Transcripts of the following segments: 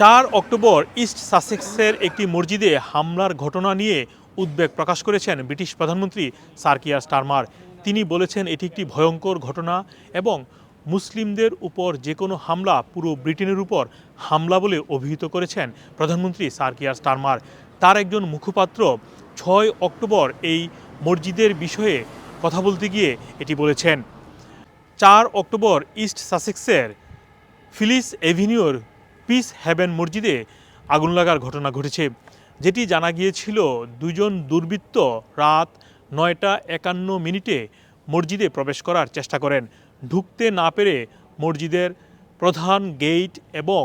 চার October East সাসেক্সের একটি মসজিদে হামলার ঘটনা নিয়ে উদ্বেগ প্রকাশ করেছেন ব্রিটিশ প্রধানমন্ত্রী সার্কিয়া স্টারমার। তিনি বলেছেন, এটি একটি ভয়ঙ্কর ঘটনা এবং মুসলিমদের উপর যে কোনো হামলা পুরো ব্রিটেনের উপর হামলা বলে অভিহিত করেছেন প্রধানমন্ত্রী সার্কিয়ার স্টারমার। তার একজন মুখপাত্র ছয় অক্টোবর এই মসজিদের বিষয়ে কথা বলতে গিয়ে এটি বলেছেন। চার অক্টোবর ইস্ট সাসেক্সের ফিলিস এভিনিউর পিস হ্যাভেন মসজিদে আগুন লাগার ঘটনা ঘটেছে, যেটি জানা গিয়েছিল দুজন দুর্বৃত্ত রাত নয়টা একান্ন মিনিটে মসজিদে প্রবেশ করার চেষ্টা করেন। ঢুকতে না পেরে মসজিদের প্রধান গেট এবং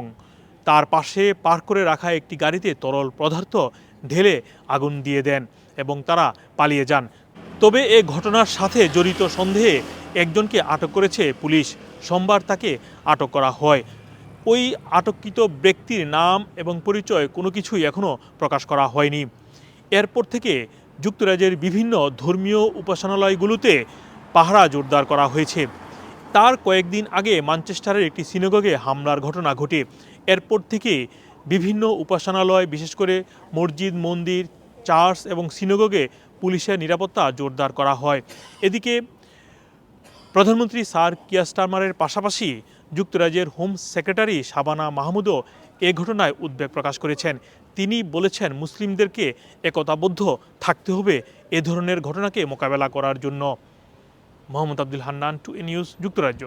তার পাশে পার্ক করে রাখা একটি গাড়িতে তরল পদার্থ ঢেলে আগুন দিয়ে দেন এবং তারা পালিয়ে যান। তবে এ ঘটনার সাথে জড়িত সন্দেহে একজনকে আটক করেছে পুলিশ। সোমবার তাকে আটক করা হয়। ওই আটককৃত ব্যক্তির নাম এবং পরিচয় কোনো কিছুই এখনও প্রকাশ করা হয়নি। এরপর থেকে যুক্তরাজ্যের বিভিন্ন ধর্মীয় উপাসনালয়গুলোতে পাহারা জোরদার করা হয়েছে। তার কয়েকদিন আগে ম্যানচেস্টারের একটি সিনেগগে হামলার ঘটনা ঘটে। এরপর থেকে বিভিন্ন উপাসনালয়, বিশেষ করে মসজিদ, মন্দির, চার্চ এবং সিনেগগে পুলিশের নিরাপত্তা জোরদার করা হয়। এদিকে প্রধানমন্ত্রী স্যার কিয়া স্টারমারের পাশাপাশি যুক্তরাজ্যের হোম সেক্রেটারি শাবানা মাহমুদও এ ঘটনায় উদ্বেগ প্রকাশ করেছেন। তিনি বলেছেন, মুসলিমদেরকে একতাবদ্ধ থাকতে হবে এ ধরনের ঘটনাকে মোকাবেলা করার জন্য। Mohammad Abdul Hannan, to a news, যুক্তরাজ্য।